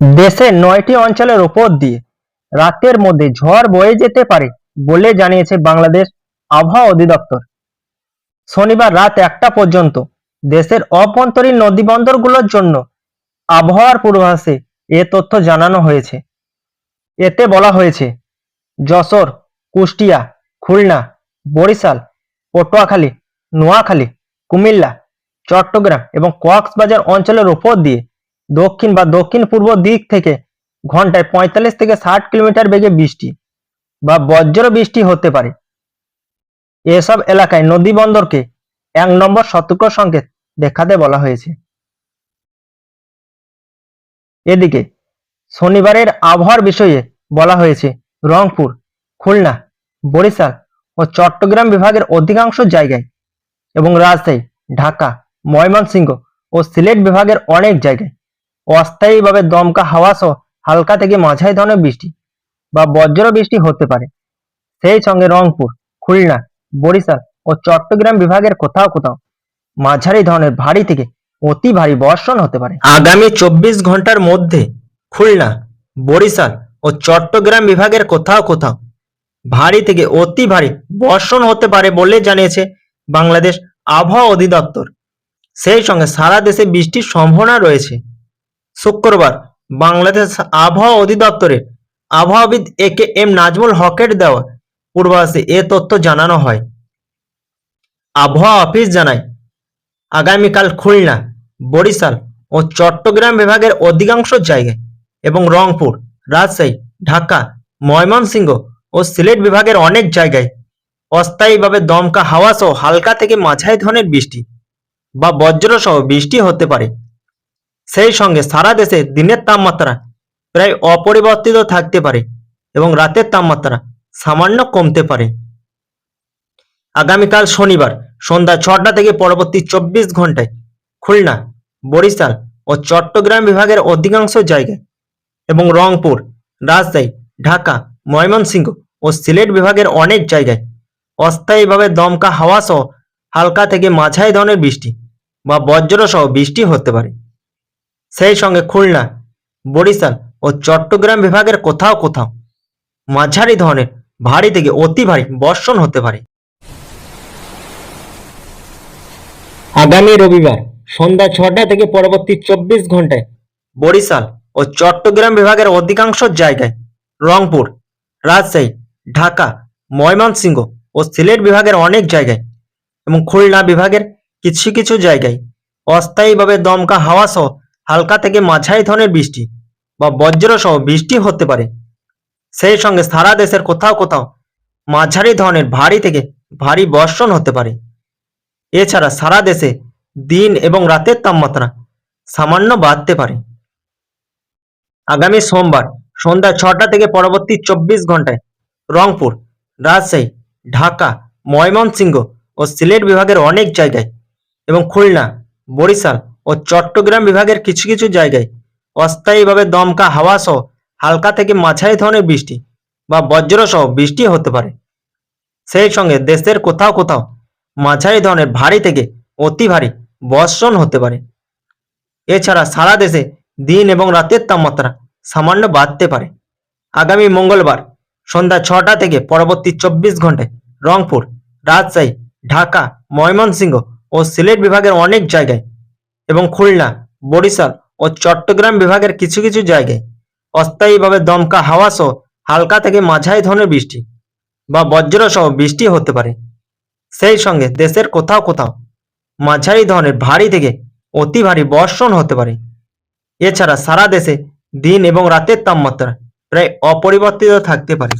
দেশের নয়টি অঞ্চলের ওপর দিয়ে রাতের মধ্যে ঝড় বয়ে যেতে পারে বলে জানিয়েছে বাংলাদেশ আবহাওয়া অধিদপ্তর। শনিবার রাত একটা পর্যন্ত দেশের অভ্যন্তরীণ নদীবন্দরগুলোর জন্য আবহাওয়ার পূর্বাভাসে এ তথ্য জানানো হয়েছে। এতে বলা হয়েছে, যশোর, কুষ্টিয়া, খুলনা, বরিশাল, পটুয়াখালী, নোয়াখালী, কুমিল্লা, চট্টগ্রাম এবং কক্সবাজার অঞ্চলের উপর দিয়ে দক্ষিণ বা দক্ষিণ পূর্ব দিক থেকে ঘন্টায় পঁয়তাল্লিশ থেকে ষাট কিলোমিটার বেগে বৃষ্টি বা বজ্র বৃষ্টি হতে পারে। এসব এলাকায় নদী বন্দরকে এক নম্বর সতর্ক সংকেত দেখাতে বলা হয়েছে। এদিকে শনিবারের আবহাওয়ার বিষয়ে বলা হয়েছে, রংপুর, খুলনা, বরিশাল ও চট্টগ্রাম বিভাগের অধিকাংশ জায়গায় এবং রাজশাহী, ঢাকা, ময়মনসিংহ ও সিলেট বিভাগের অনেক জায়গায় অস্থায়ীভাবে দমকা হাওয়া সহ হালকা থেকে মাঝারি ধরনের বৃষ্টি বা বজ্র বৃষ্টি হতে পারে। সেই সঙ্গে রংপুর, খুলনা, বরিশাল ও চট্টগ্রাম বিভাগের কোথাও কোথাও মাঝারি ধরনের ভারী থেকে অতি ভারী বর্ষণ হতে পারে। আগামী চব্বিশ ঘণ্টার মধ্যে খুলনা, বরিশাল ও চট্টগ্রাম বিভাগের কোথাও কোথাও ভারী থেকে অতি ভারী বর্ষণ হতে পারে বলে জানিয়েছে বাংলাদেশ আবহাওয়া অধিদপ্তর। সেই সঙ্গে সারা দেশে বৃষ্টির সম্ভাবনা রয়েছে। শুক্রবার বাংলাদেশ আবহাওয়া অধিদপ্তরের আবহাওয়াবিদ এ কে এম নাজমুল হকের দেওয়া পূর্বাভাসে এ তথ্য জানানো হয়। আবহাওয়া অফিস জানায়, আগামীকাল খুলনা, বরিশাল ও চট্টগ্রাম বিভাগের অধিকাংশ জায়গায় এবং রংপুর, রাজশাহী, ঢাকা, ময়মনসিংহ ও সিলেট বিভাগের অনেক জায়গায় অস্থায়ীভাবে দমকা হাওয়া সহ হালকা থেকে মাঝারি ধরনের বৃষ্টি বা বজ্র সহ বৃষ্টি হতে পারে। সেই সঙ্গে সারা দেশে দিনের তাপমাত্রা প্রায় অপরিবর্তিত থাকতে পারে এবং রাতের তাপমাত্রা সামান্য কমতে পারে। আগামীকাল শনিবার, সন্ধ্যা ছটা থেকে পরবর্তী চব্বিশ ঘন্টায় খুলনা, বরিশাল ও চট্টগ্রাম বিভাগের অধিকাংশ জায়গায় এবং রংপুর, রাজশাহী, ঢাকা, ময়মনসিংহ ও সিলেট বিভাগের অনেক জায়গায় অস্থায়ীভাবে দমকা হাওয়া সহ হালকা থেকে মাঝারি ধরনের বৃষ্টি বা বজ্র সহ বৃষ্টি হতে পারে। সেই সঙ্গে খুলনা বরিশাল ও চট্টগ্রাম বিভাগের কোথাও কোথাও মাঝারি ধরনের ভারী থেকে অতি ভারী বর্ষণ হতে পারে। আগামী রবিবার সন্ধ্যা ছটা থেকে পরবর্তী চব্বিশ ঘন্টায় বরিশাল ও চট্টগ্রাম বিভাগের অধিকাংশ জায়গায় রংপুর রাজশাহী ঢাকা ময়মনসিংহ ও সিলেট বিভাগের অনেক জায়গায় এবং খুলনা বিভাগের কিছু কিছু জায়গায় অস্থায়ীভাবে দমকা হাওয়া সহ হালকা থেকে মাঝারি ধরনের বৃষ্টি বা বজ্র সহ বৃষ্টি হতে পারে। সেই সঙ্গে সারা দেশের কোথাও কোথাও মাঝারি ধরনের ভারী থেকে ভারী বর্ষণ হতে পারে। এছাড়া সারা দেশে দিন এবং রাতের তাপমাত্রা সামান্য বাড়তে পারে। আগামী সোমবার সন্ধ্যা ছটা থেকে পরবর্তী চব্বিশ ঘন্টায় রংপুর, রাজশাহী, ঢাকা, ময়মনসিংহ ও সিলেট বিভাগের অনেক জায়গায় এবং খুলনা, বরিশাল ও চট্টগ্রাম বিভাগের কিছু কিছু জায়গায় অস্থায়ীভাবে দমকা হাওয়া সহ হালকা থেকে মাঝারি ধরনের বৃষ্টি বা বজ্র সহ বৃষ্টি হতে পারে। সেই সঙ্গে দেশের কোথাও কোথাও মাঝারি ধরনের ভারী থেকে অতি ভারী বর্ষণ হতে পারে। এছাড়া সারা দেশে দিন এবং রাতের তাপমাত্রা সামান্য বাড়তে পারে। আগামী মঙ্গলবার সন্ধ্যা ছটা থেকে পরবর্তী চব্বিশ ঘন্টায় রংপুর, রাজশাহী, ঢাকা, ময়মনসিংহ ও সিলেট বিভাগের অনেক জায়গায় এবং খুলনা, বরিশাল ও চট্টগ্রাম বিভাগের কিছু কিছু জায়গায় অস্থায়ীভাবে দমকা হাওয়া সহ হালকা থেকে মাঝারি ধরনের বৃষ্টি বা বজ্র সহ বৃষ্টি হতে পারে। সেই সঙ্গে দেশের কোথাও কোথাও মাঝারি ধরনের ভারী থেকে অতি ভারী বর্ষণ হতে পারে। এছাড়া সারা দেশে দিন এবং রাতের তাপমাত্রা প্রায় অপরিবর্তিত থাকতে পারে।